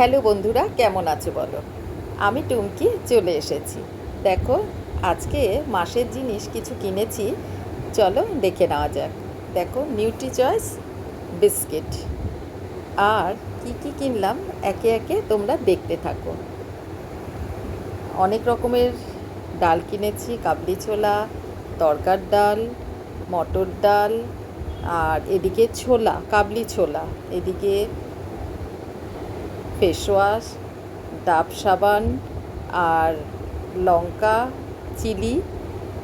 Hello বন্ধুরা, কেমন আছো বলো? আমি টুমকি, চলে এসেছি। দেখো, আজকে মাসের জিনিস কিছু কিনেছি। চলো দেখে নেওয়া যাক। দেখো নিউট্রি চয়েস বিস্কিট আর কি কি কিনলাম, একে একে তোমরা দেখতে থাকো। অনেক রকমের ডাল কিনেছি, কাবলি ছোলা, তরকার ডাল, মটর ডাল, আর এদিকে ছোলা, কাবলি ছোলা। এদিকে ফেস ওয়াশ ডাব সাবান আর লঙ্কা, চিলি,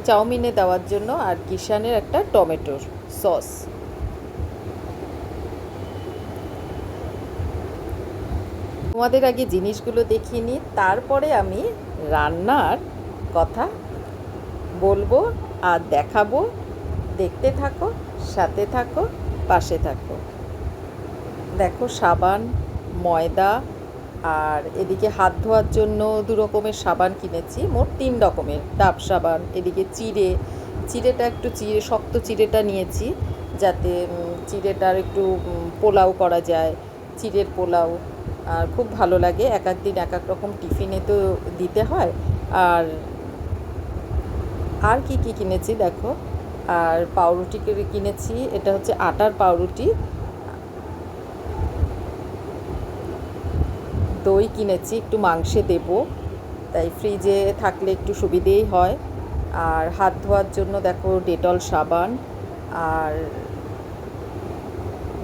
চাউমিনে দেওয়ার জন্য আর কিষানের একটা টমেটোর সস। তোমাদের আগে জিনিসগুলো দেখিয়ে নিই, তারপরে আমি রান্নার কথা বলব আর দেখাবো। দেখতে থাকো, সাথে থাকো, পাশে থাকো। দেখো, সাবান ময়দা আর এদিকে হাত ধোয়ার জন্য দু রকমের সাবান কিনেছি, মোট তিন রকমের। ডাব সাবান, এদিকে চিড়ে, চিড়েটা একটু চিড়ে, শক্ত চিড়েটা নিয়েছি যাতে চিড়েটার একটু পোলাও করা যায়, চিড়ের পোলাও। আর খুব ভালো লাগে, এক এক দিন এক এক রকম টিফিনে তো দিতে হয়। আর আর কি কি কিনেছি দেখো? আর পাউরুটি কিনেছি, এটা হচ্ছে আটার পাউরুটি। দই কিনেছি, একটু মাংসে দেব। তাই ফ্রিজে থাকলে একটু সুবিধেই হয়। আর হাত ধোয়ার জন্য দেখো ডেটল সাবান, আর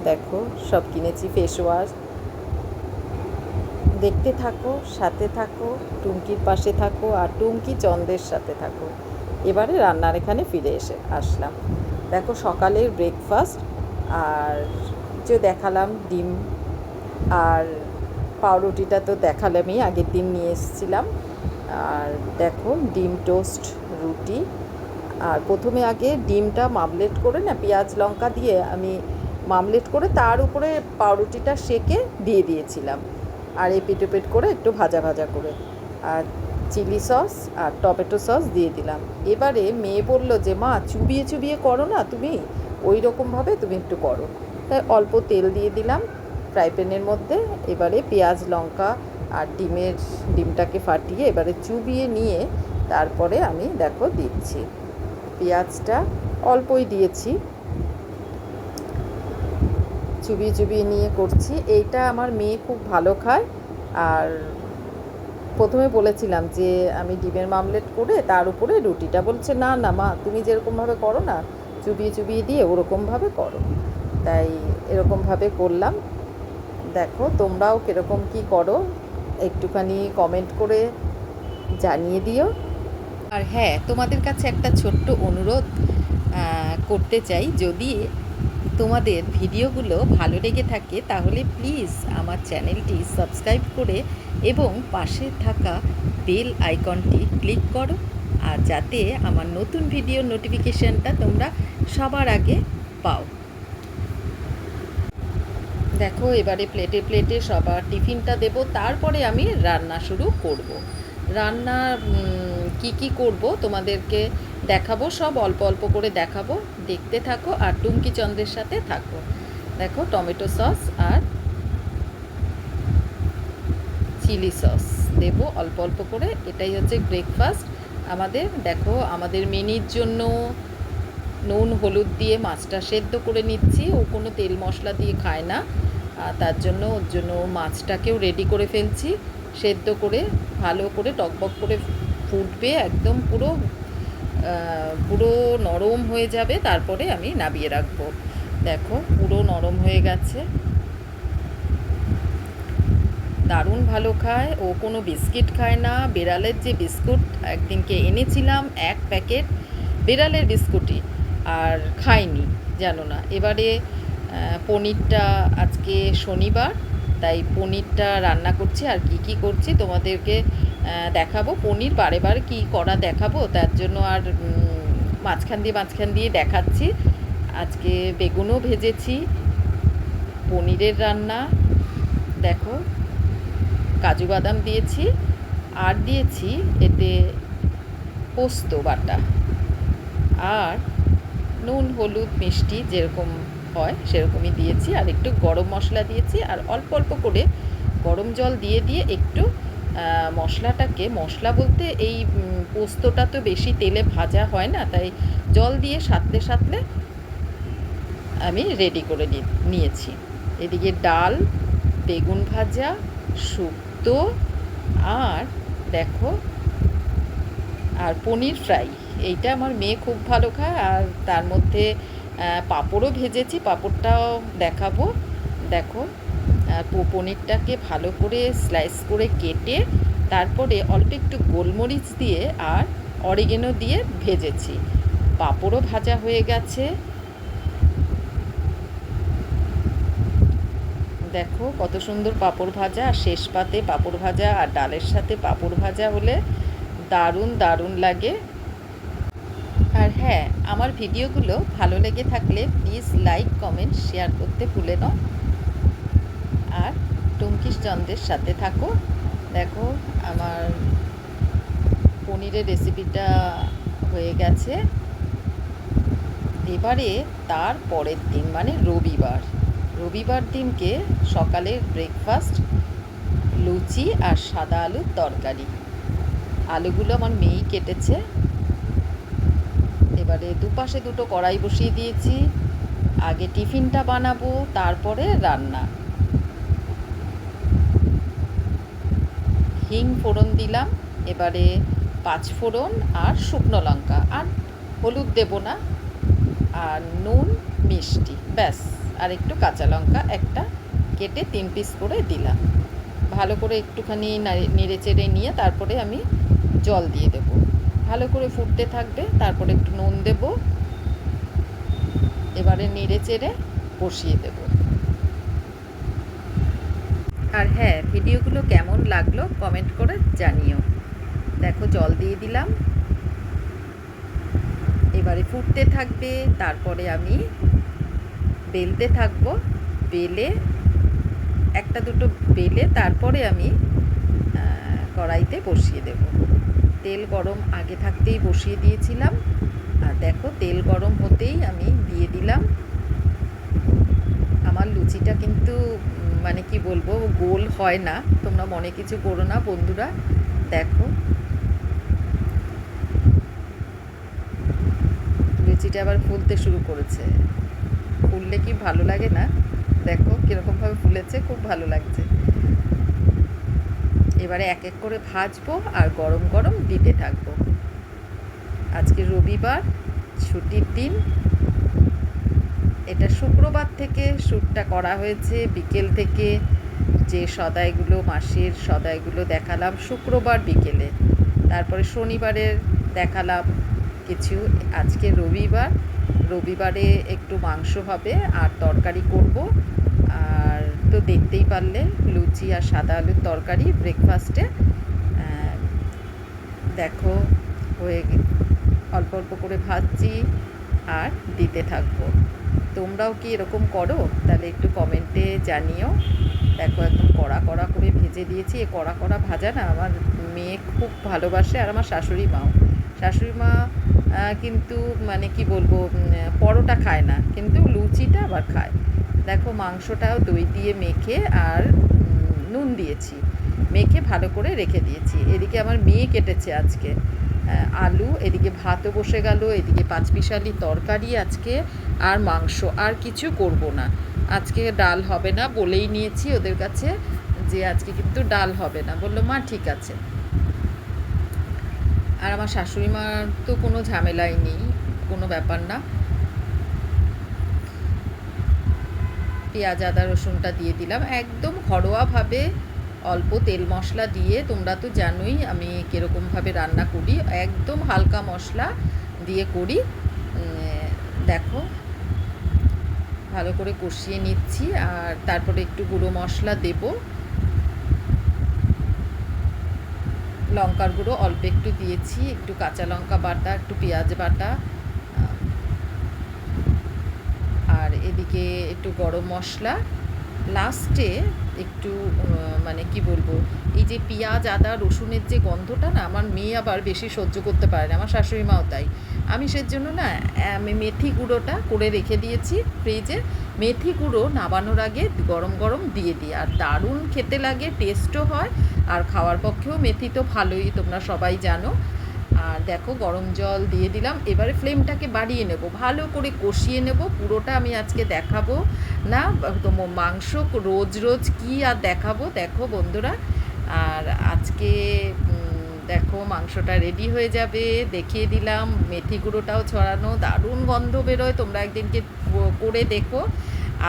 দেখো সব কিনেছি ফেস ওয়াশ দেখতে থাকো, সাথে থাকো টুমকির পাশে থাকো, আর টুমকি চন্দ্রের সাথে থাকো। এবারে রান্নার এখানে ফিরে এসে আসলাম। দেখো সকালের ব্রেকফাস্ট আর যে দেখালাম ডিম, আর পাউরুটিটা তো দেখালামই আগের দিন নিয়ে এসেছিলাম। আর দেখো, ডিম টোস্ট, রুটি। আর প্রথমে আগে ডিমটা মামলেট করে না, পেঁয়াজ, লঙ্কা দিয়ে আমি মামলেট করে তার উপরে পাউরুটিটা সেকে দিয়ে দিয়েছিলাম। আর এই পেট করে একটু ভাজা ভাজা করে। আর চিলি সস আর টমেটো সস দিয়ে দিলাম। এবারে মেয়ে বলল যে, মা, চুবিয়ে চুবিয়ে করো না তুমি। ওই রকমভাবে তুমি একটু করো। তাই অল্প তেল দিয়ে দিলাম। ফ্রাই প্যানের মধ্যে এবারে পেঁয়াজ, লঙ্কা আর ডিমের ডিমটাকে ফাটিয়ে এবারে চুবিয়ে নিয়ে তারপরে আমি দেখো দিচ্ছি। পেঁয়াজটা অল্পই দিয়েছি। চুবিয়ে চুবিয়ে নিয়ে করছি। এইটা আমার মেয়ে খুব ভালো খায়। আর প্রথমে বলেছিলাম যে আমি ডিমের মামলেট করে তার উপরে রুটিটা বলছে, না না, মা, তুমি যেরকমভাবে করো না, চুবিয়ে চুবিয়ে দিয়ে ওরকমভাবে করো। তাই এরকমভাবে করলাম। দেখো, তোমরাও কীরকম কী করো, একটুখানি কমেন্ট করে জানিয়ে দিও। আর হ্যাঁ তোমাদের কাছে একটা ছোট্ট অনুরোধ করতে চাই। যদি তোমাদের ভিডিওগুলো ভালো লেগে থাকে, তাহলে প্লিজ আমার চ্যানেলটি সাবস্ক্রাইব করে এবং পাশে থাকা বেল আইকনটি ক্লিক করো। আর যাতে আমার নতুন ভিডিওর নোটিফিকেশানটা তোমরা সবার আগে পাও। দেখো, এবারে প্লেটে প্লেটে সবার টিফিনটা দেব, তারপরে আমি রান্না শুরু করব। রান্না কি কি করব তোমাদেরকে দেখাবো, সব অল্প অল্প করে দেখাবো। দেখতে থাকো আর টুমকি চন্দ্রের সাথে থাকো। দেখো, টমেটো সস আর চিলি সস দেব অল্প অল্প করে। এটাই হচ্ছে ব্রেকফাস্ট আমাদের, দেখো, আমাদের মেনির জন্য নুন, হলুদ দিয়ে মাছটা সেদ্ধ করে নিচ্ছি। ও কোনো তেল মশলা দিয়ে খায় না। তার জন্য ওর জন্য মাছটাকেও রেডি করে ফেলছি। সেদ্ধ করে, ভালো করে টকবক করে ফুটবে একদম পুরো পুরো নরম হয়ে যাবে। তারপরে আমি নাবিয়ে রাখব। দেখো, পুরো নরম হয়ে গেছে। দারুণ ভালো খায়। ও কোনো বিস্কিট খায় না। বিড়ালের যে বিস্কুট একদিনকে এনেছিলাম, এক প্যাকেট। বিড়ালের বিস্কুটই। আর খাইনি, জানো না। এবারে পনিরটা আজকে শনিবার, তাই পনিরটা রান্না করছি আর কি কি করছি তোমাদেরকে দেখাবো। পনির বারে বারে কী করা দেখাবো, তার জন্য আর মাঝখান দিয়ে মাঝখান দিয়ে দেখাচ্ছি। আজকে বেগুনও ভেজেছি, পনিরের রান্না, দেখো। কাজু বাদাম দিয়েছি, আর দিয়েছি এতে পোস্ত বাটা। আর নুন, হলুদ, মিষ্টি যেরকম হয় সেরকমই দিয়েছি। আর একটু গরম মশলা দিয়েছি আর অল্প অল্প করে গরম জল দিয়ে দিয়ে একটু মশলাটাকে, মশলা বলতে এই পোস্তটা তো বেশি তেলে ভাজা হয় না, তাই জল দিয়ে সাতলে সাতলে আমি রেডি করে নিয়েছি। এদিকে ডাল, বেগুন ভাজা, শুক্তো আর দেখো, আর পনির ফ্রাই। এইটা আমার মেয়ে খুব ভালো খায়, আর তার মধ্যে পাঁপড়ও ভেজেছি, পাঁপড়টাও দেখাবো। দেখো পনিরটাকে ভালো করে স্লাইস করে কেটে, তারপরে অল্প একটু গোলমরিচ দিয়ে আর অরিগেনো দিয়ে ভেজেছি। পাঁপড়ও ভাজা হয়ে গেছে। দেখো, কত সুন্দর পাঁপড় ভাজা, আর শেষ পাতে পাঁপড় ভাজা, আর ডালের সাথে পাঁপড় ভাজা হলে দারুণ দারুণ লাগে। হ্যাঁ আমার ভিডিওগুলো ভালো লেগে থাকলে প্লিজ লাইক, কমেন্ট, শেয়ার করতে ভুলে নাও আর টুমকিস চন্দ্রের সাথে থাকো। দেখো, আমার পনিরের রেসিপিটা হয়ে গেছে। এবারে তার পরের দিন মানে রবিবার। রবিবার দিনকে সকালের ব্রেকফাস্ট লুচি আর সাদা আলুর তরকারি। আলুগুলো আমার মেয়েই কেটেছে। এবারে দুপাশে দুটো কড়াই বসিয়ে দিয়েছি। আগে টিফিনটা বানাবো, তারপরে রান্না। হিং ফোড়ন দিলাম, এবারে পাঁচ ফোড়ন আর শুকনো লঙ্কা। আর হলুদ দেবো না, আর নুন, মিষ্টি, ব্যাস। আর একটু কাঁচা লঙ্কা একটা কেটে তিন পিস করে দিলাম। ভালো করে একটুখানি নেড়ে চেড়ে নিয়ে তারপরে আমি জল দিয়ে দেব। ভালো করে ফুটতে থাকবে, তারপরে একটু নুন দেব। এবারে নেড়ে চেড়ে বসিয়ে দেব। আর হ্যাঁ ভিডিওগুলো কেমন লাগল কমেন্ট করে জানিও। দেখো, জল দিয়ে দিলাম। এবারে ফুটতে থাকবে, তারপরে আমি বেলতে থাকব। বেলে, একটা দুটো বেলে, তারপরে আমি কড়াইতে বসিয়ে দেব। তেল গরম আগে থাকতেই বসিয়ে দিয়েছিলাম। আর দেখো, তেল গরম হতেই আমি দিয়ে দিলাম। আমার লুচিটা কিন্তু মানে কি বলব, গোল হয় না। তোমরা মনে কিছু করো না, বন্ধুরা। দেখো। লুচিটা আবার ফুলতে শুরু করেছে। ফুললে কি ভালো লাগে না? দেখো, কীরকমভাবে ফুলেছে, খুব ভালো লাগছে। এবারে এক এক করে ভাজবো আর গরম গরম দিতে থাকব। আজকে রবিবার, ছুটির দিন। এটা শুক্রবার থেকে শ্যুটটা করা হয়েছে। বিকেল থেকে যে সদাইগুলো, মাসের সদাইগুলো দেখালাম শুক্রবার বিকেলে। তারপরে শনিবারের দেখালাম কিছু। আজকে রবিবার। রবিবারে একটু মাংস হবে আর তরকারি করব। তো দেখতেই পারলে, লুচি আর সাদা আলুর তরকারি ব্রেকফাস্টে দেখো, হয়ে অল্প অল্প করে ভাজছি আর দিতে থাকব। তোমরাও কি এরকম করো? তাহলে একটু কমেন্টে জানিও। দেখো, একদম কড়া কড়া করে ভেজে দিয়েছি। এ কড়া কড়া ভাজা না, আমার মেয়ে খুব ভালোবাসে আর আমার শাশুড়ি মাও। শাশুড়ি মা কিন্তু মানে কি বলব পরোটা খায় না, কিন্তু লুচিটা আবার খায়। দেখো মাংসটাও দই দিয়ে মেখে আর নুন দিয়েছি। মেখে ভালো করে রেখে দিয়েছি। এদিকে আমার মেয়ে কেটেছে আজকে আলু, এদিকে ভাতও বসে গেল, এদিকে পাঁচ পিসালি তরকারি আজকে, আর মাংস। আর কিছু করব না। আজকে ডাল হবে না বলেই নিয়েছি ওদের কাছে যে আজকে কিন্তু ডাল হবে না। বলল, মা, ঠিক আছে। আর আমার শাশুড়ি মার তো কোনো ঝামেলাই নেই, কোনো ব্যাপার না। পেঁয়াজ, আদা, রসুনটা দিয়ে দিলাম। একদম ঘরোয়াভাবে অল্প তেল মশলা দিয়ে তোমরা তো জানোই আমি কীরকমভাবে রান্না করি। একদম হালকা মশলা দিয়ে করি। দেখো, ভালো করে কষিয়ে নিচ্ছি আর তারপরে একটু গুঁড়ো মশলা দেব। লঙ্কার গুঁড়ো অল্প একটু দিয়েছি, একটু কাঁচা লঙ্কা বাটা, একটু পেঁয়াজ বাটা আহ, আর এদিকে একটু গরম মশলা লাস্টে একটু মানে কি বলব, এই যে পেঁয়াজ, আদা, রসুনের যে গন্ধটা না, আমার মেয়ে আবার বেশি সহ্য করতে পারে না, আমার শাশুড়ি মাও তাই। আমিষের জন্য না আমি মেথি গুঁড়োটা করে রেখে দিয়েছি ফ্রিজে মেথি গুঁড়ো নামানোর আগে গরম গরম দিয়ে দিই। আর দারুণ খেতে লাগে টেস্টও হয়, আর খাওয়ার পক্ষেও মেথি তো ভালোই, তোমরা সবাই জানো। আর দেখো, গরম জল দিয়ে দিলাম। এবারে ফ্লেমটাকে বাড়িয়ে নেব। ভালো করে কষিয়ে নেব। পুরোটা আমি আজকে দেখাবো না। তো মাংস রোজ রোজ কি আর দেখাবো? দেখো বন্ধুরা। আর আজকে দেখো মাংসটা রেডি হয়ে যাবে। দেখিয়ে দিলাম। মেথি গুঁড়োটাও ছড়ানো। দারুণ গন্ধ বেরোয়। তোমরা একদিনকে করে দেখো।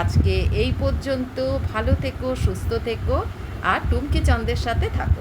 আজকে এই পর্যন্ত। ভালো থেকো, সুস্থ থেকো। আর টুমকি চন্দের সাথে থাকো।